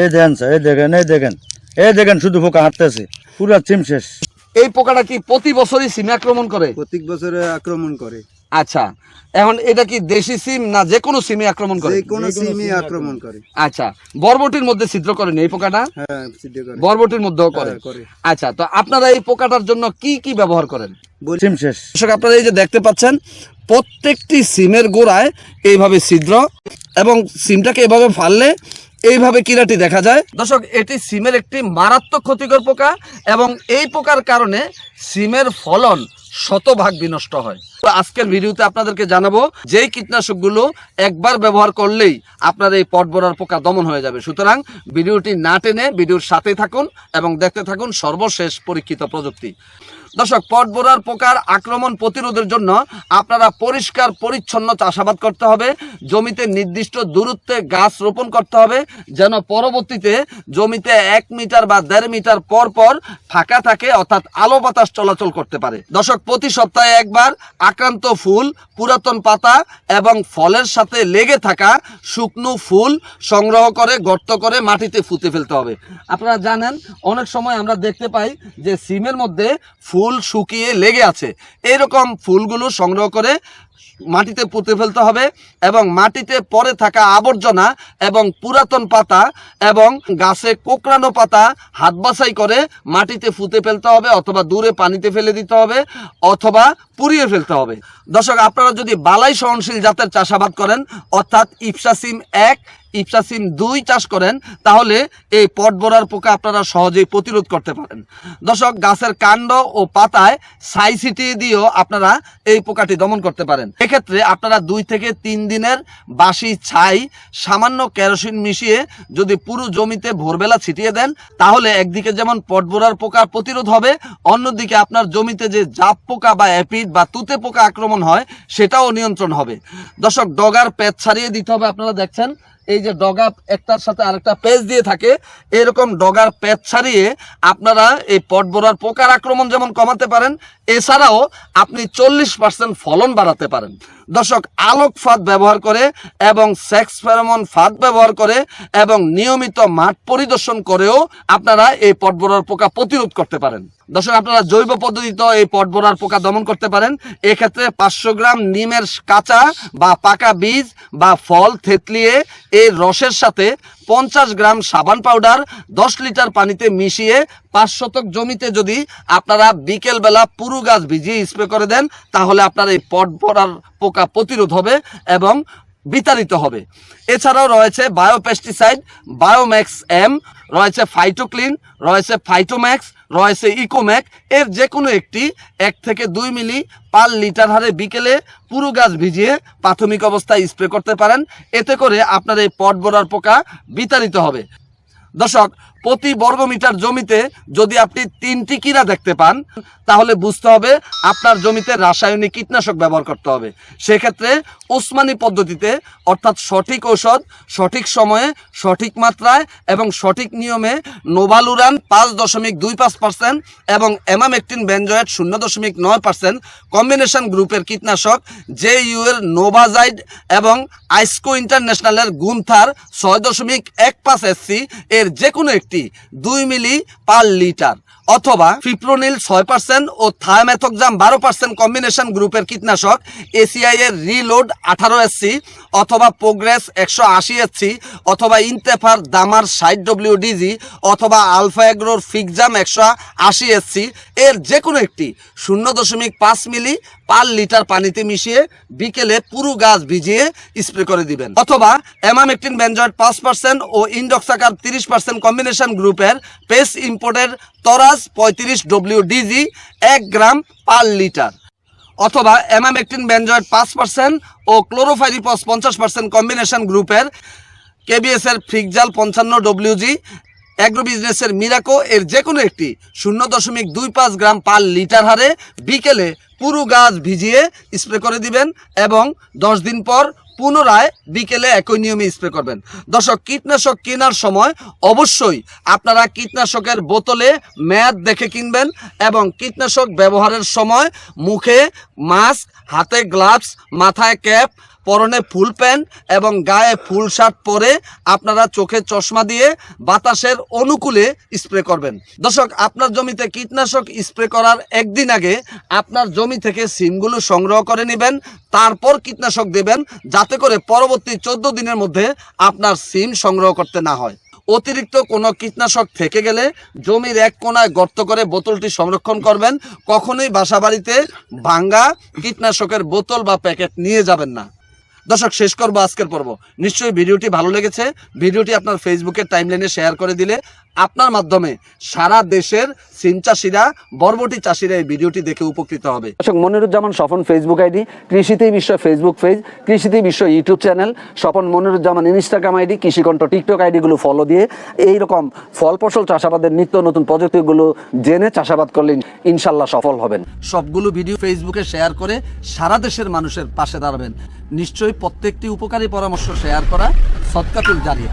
এই দেখেন স্যার এই দেখেন এই দেখেন এই দেখেন শুধু পোকা হাঁটতেছে। পুরা চিম শেষ। এই পোকাটা কি প্রতি বছরই সিমে আক্রমণ করে? প্রত্যেক বছরে আক্রমণ করে। আচ্ছা এখন এটা কি দেশি সিম না যে কোনো সিমে আক্রমণ করে? যে কোনো সিমই আক্রমণ করে। আচ্ছা বরবটির মধ্যে ছিদ্র করেন এই পোকাটা? হ্যাঁ করে। বরবটির মধ্যেও করে। হ্যাঁ, আচ্ছা তো আপনারা এই পোকাটার জন্য কি কি ব্যবহার করেন? চিম শেষ। দর্শক আপনারা এই যে দেখতে পাচ্ছেন প্রত্যেকটি সিমের গোড়ায় এইভাবে ছিদ্র এবং সিমটাকে এভাবে ফাললে এইভাবে কিরাটি দেখা যায়। দর্শক, এটি সিমের একটি মারাত্মক ক্ষতিকর পোকা এবং এই পোকার কারণে সিমের ফলন শতভাগ বিনষ্ট হয়। তো আজকের ভিডিওতে আপনাদেরকে জানাব, যেই কীটনাশকগুলো একবার ব্যবহার করলেই আপনার এই পটবরার পোকা দমন হয়ে যাবে। সুতরাং ভিডিওটি না টেনে ভিডিওর সাথে থাকুন এবং দেখতে থাকুন সর্বশেষ পরীক্ষিত প্রযুক্তি। দর্শক পটবোরার পোকার আক্রমণ প্রতিরোধের জন্য আপনারা পরিষ্কার, পরিচ্ছন্ন চাষাবাদ করতে হবে। জমিতে নির্দিষ্ট দূরত্বে গাছ রোপণ করতে হবে, যেন পরবর্তীতে জমিতে এক মিটার বা দেড় মিটার পর পর ফাঁকা থাকে, অর্থাৎ আলো বাতাস চলাচল করতে পারে। দর্শক, প্রতি সপ্তাহে একবার আক্রান্ত ফুল, পুরাতন পাতা এবং ফলের সাথে লেগে থাকা শুকনো ফুল সংগ্রহ করে, গর্ত করে মাটিতে ফুতে ফেলতে হবে। আপনারা জানেন, অনেক সময় আমরা দেখতে পাই যে সিমের মধ্যে ফুল শুকিয়ে লেগে আছে। এরকম ফুলগুলো সংগ্রহ করে মাটিতে পুঁতে ফেলতে হবে এবং মাটিতে পরে থাকা আবর্জনা এবং পুরাতন পাতা এবং গাছে কোকড়ানো পাতা হাত বাছাই করে মাটিতে ফুতে ফেলতে হবে অথবা দূরে পানিতে ফেলে দিতে হবে অথবা পুড়িয়ে ফেলতে হবে। দর্শক, আপনারা যদি বালাই সহনশীল জাতের চাষাবাদ করেন, অর্থাৎ ইপসাসিম এক, ইপসাসিম দুই চাষ করেন, তাহলে এই পট পটবরার পোকা আপনারা সহজেই প্রতিরোধ করতে পারেন। দর্শক, গাছের কাণ্ড ও পাতায় সাইসিটি দিয়েও আপনারা এই পোকাটি দমন করতে পারেন। এক্ষেত্রে আপনারা দুই থেকে তিন দিনের বাসি ছাই, সামান্য কেরোসিন মিশিয়ে যদি পুরো জমিতে ভোরবেলা ছিটিয়ে দেন, তাহলে একদিকে যেমন পটবোরার পোকা প্রতিরোধ হবে, অন্যদিকে আপনার জমিতে যে জাপ পোকা বা অ্যাপিড বা তুতে পোকা আক্রমণ হয়, সেটাও নিয়ন্ত্রণ হবে। দর্শক, ডগার পেট ছাড়িয়ে দিতে হবে। আপনারা দেখছেন এই যে ডগা একটার সাথে আরেকটা পেজ দিয়ে থাকে, এরকম ডগার পেজ ছাড়িয়ে আপনারা এই পটবরার পোকার আক্রমণ যেমন কমাতে পারেন, এছাড়াও আপনি চল্লিশ পার্সেন্ট ফলন বাড়াতে পারেন। দর্শক, আলোক ফাঁদ ব্যবহার করে এবং সেক্স ফেরোমন ফাঁদ ব্যবহার করে এবং নিয়মিত মাঠ পরিদর্শন করেও আপনারা এই পটবরার পোকা প্রতিরোধ করতে পারেন। দর্শক, আপনারা জৈব পদ্ধতিতে এই পটবরার পোকা দমন করতে পারেন। এক্ষেত্রে পাঁচশো গ্রাম নিমের কাঁচা বা পাকা বীজ বা ফল থেতলিয়ে এই রসের সাথে পঞ্চাশ গ্রাম সাবান পাউডার দশ লিটার পানিতে মিশিয়ে পাঁচ শতক জমিতে যদি আপনারা বিকেলবেলা পুরু গাছ ভিজিয়ে স্প্রে করে দেন, তাহলে আপনার এই পট ভরার পোকা প্রতিরোধ হবে এবং বিতাড়িত হবে। এছাড়াও রয়েছে বায়োপেস্টিসাইড, বায়োম্যাক্স এম, রয়েছে ফাইটোক্লিন, রয়েছে ফাইটোম্যাক্স রয়েছে ইকোম্যাক এর যে কোনো একটি এক থেকে দুই মিলি পার লিটার হারে বিকেলে পুরো গাছ ভিজিয়ে প্রাথমিক অবস্থায় স্প্রে করতে পারেন। এতে করে আপনার এই পট বড়ার পোকা বিতাড়িত হবে। দর্শক প্রতি বর্গমিটার জমিতে যদি আপনি তিনটি কিরা দেখতে পান, তাহলে বুঝতে হবে আপনার জমিতে রাসায়নিক কীটনাশক ব্যবহার করতে হবে। সেক্ষেত্রে ওসমানি পদ্ধতিতে, অর্থাৎ সঠিক ঔষধ, সঠিক সময়ে, সঠিক মাত্রায় এবং সঠিক নিয়মে নোভালুরান পাঁচ দশমিক দুই পাঁচ পার্সেন্ট এবং এমামেকটিন বেঞ্জয়েট শূন্য দশমিক নয় পার্সেন্ট কম্বিনেশন গ্রুপের কীটনাশক জে ইউ এর নোভাজাইড এবং আইসকো ইন্টারন্যাশনালের গুন্থার ছয় দশমিক এক পাঁচ এসসি এর যে কোনো একটি দুই মিলি পার লিটার। অথবা ফিপ্রোনিল ছয় পার্সেন্ট ও থায়ামেথক্সাম বারো পার্সেন্ট কম্বিনেশন গ্রুপের কীটনাশক এসিআই এর রিলোড আঠারো এসসি অথবা প্রোগ্রেস একশো আশি এসসি অথবা ইনতেফার দামার ষাট ডব্লিউ ডিজি অথবা আলফা এগ্রোর ফিকজাম একশো আশি এসসি এর যে কোনো একটি শূন্য দশমিক পাঁচ মিলি পার লিটার পানিতে মিশিয়ে বিকেলে পুরো গাছ ভিজিয়ে স্প্রে করে দিবেন। অথবা অ্যামামেকটিন বেঞ্জয়েড পাঁচ পার্সেন্ট ও ইন্ডক্সাকার তিরিশ পার্সেন্ট কম্বিনেশন গ্রুপের পেস ইম্পোর্টের তরাজ পঁয়ত্রিশ ডব্লিউ ডিজি এক গ্রাম পার লিটার। অথবা অ্যামামেকটিন বেঞ্জয়েড পাঁচ পার্সেন্ট ও ক্লোরোফাইরিপস পঞ্চাশ পার্সেন্ট কম্বিনেশন গ্রুপের কেবিএস এর ফ্রিকজাল পঞ্চান্ন ডব্লিউজি অ্যাগ্রো বিজনেসের মিরাকো এর যে কোনো একটি শূন্য দশমিক দুই পাঁচ গ্রাম পার লিটার হারে বিকেলে পুরো গাছ ভিজিয়ে স্প্রে করে দিবেন এবং দশ দিন পর পুনরায় বিকেলে একই নিয়মে স্প্রে করবেন। দর্শক, কীটনাশক কেনার সময় অবশ্যই আপনারা কীটনাশকের বোতলে ম্যাদ দেখে কিনবেন এবং কীটনাশক ব্যবহারের সময় মুখে মাস্ক, হাতে গ্লাভস মাথায় ক্যাপ পরনে ফুল প্যান্ট এবং গায়ে ফুল শার্ট পরে আপনারা চোখে চশমা দিয়ে বাতাসের অনুকূলে স্প্রে করবেন। দর্শক, আপনার জমিতে কীটনাশক স্প্রে করার একদিন আগে আপনার জমি থেকে সিমগুলো সংগ্রহ করে নেবেন, তারপর কীটনাশক দেবেন যাতে করে পরবর্তী চোদ্দ দিনের মধ্যে আপনার সিম সংগ্রহ করতে না হয়। অতিরিক্ত কোনো কীটনাশক থেকে গেলে জমির এক কোনায় গর্ত করে বোতলটি সংরক্ষণ করবেন, কখনোই বাসাবাড়িতে ভাঙ্গা কীটনাশকের বোতল বা প্যাকেট নিয়ে যাবেন না। দর্শক, শেষ করব আজকের পর্ব। নিশ্চয়ই ভিডিওটি ভালো লেগেছে। ভিডিওটি আপনার ফেসবুকের টাইমলাইনে শেয়ার করে দিলে আপনার মাধ্যমে সারা দেশের সিম চাষিরা বরবটি চাষিরা এই ভিডিওটি দেখে উপকৃত হবে। দর্শক মনিরুজ্জামান স্বপন ফেসবুক আইডি কৃষিতেই বিশ্ব ফেসবুক পেজ কৃষিতেই বিশ্ব YouTube channel Swapan Moniruzzaman Instagram ID Krishikantha TikTok আইডিগুলো follow দিয়ে এই রকম ফল ফসল চাষাবাদের নিত্য নতুন প্রযুক্তিগুলো জেনে চাষাবাদ করলে ইনশাল্লাহ সফল হবেন। সবগুলো ভিডিও ফেসবুকে শেয়ার করে সারা দেশের মানুষের পাশে দাঁড়াবেন। নিশ্চয়ই প্রত্যেকটি উপকারী পরামর্শ শেয়ার করা সৎকাতুল জারিয়া।